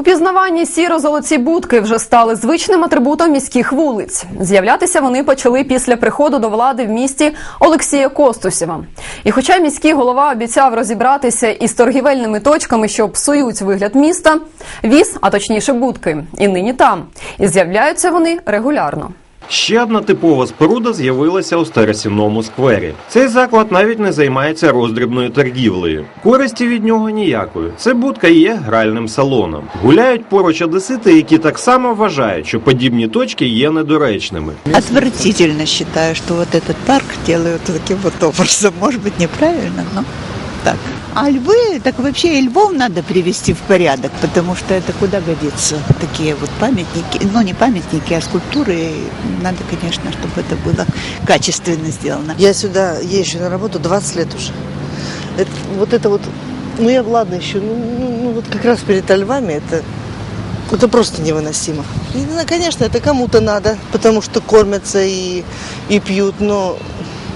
Упізнаванні сіро-золоті будки вже стали звичним атрибутом міських вулиць. З'являтися вони почали після приходу до влади в місті Олексія Костусєва. І хоча міський голова обіцяв розібратися із торгівельними точками, що псують вигляд міста, віз, а точніше будки, і нині там. І з'являються вони регулярно. Ще одна типова споруда з'явилася у старосінному сквері. Цей заклад навіть не займається роздрібною торгівлею. Користі від нього ніякої. Це будка є гральним салоном. Гуляють поруч одесити, які так само вважають, що подібні точки є недоречними. Отвратительно считаю, что вот этот парк делают таким вот образом. Может быть, неправильно, но так. А львы, так вообще и львов надо привести в порядок, потому что это куда годится. Такие вот памятники, ну не памятники, а скульптуры. Надо, конечно, чтобы это было качественно сделано. Я сюда езжу на работу 20 лет уже. Это- вот это вот, ну я ладно еще, ну, ну, ну, вот как раз перед львами это, это просто невыносимо. И, ну, конечно, это кому-то надо, потому что кормятся и, и пьют, но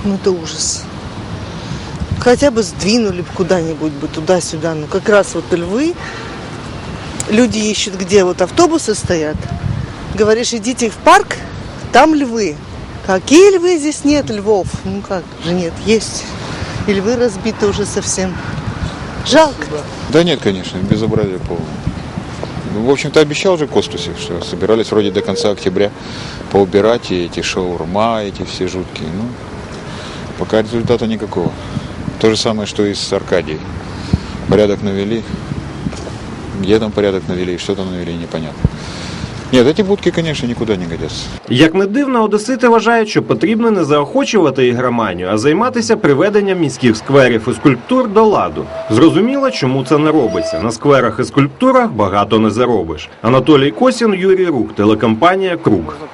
ну, это ужас. Хотя бы сдвинули бы куда-нибудь бы туда-сюда. Ну как раз вот львы, люди ищут, где вот автобусы стоят. Говоришь, идите в парк, там львы. Какие львы здесь нет львов? Ну как же нет, есть. И львы разбиты уже совсем. Жалко. Да нет, конечно, безобразие полное. Ну, в общем-то, обещал же Костусев, что собирались вроде до конца октября поубирать и эти шаурма, эти все жуткие. Ну, пока результата никакого. То же самое, что и с Аркадией. Порядок навели. Где там порядок навели, что там навели, непонятно. Нет, эти будки, конечно, никуда не годятся. Як не дивно, одесити вважають, що потрібно не заохочувати ігроманію, а займатися приведенням міських скверів і скульптур до ладу. Зрозуміло, чому це не робиться. На скверах і скульптурах багато не заробиш. Анатолій Косін, Юрій Рух, телекомпанія Круг.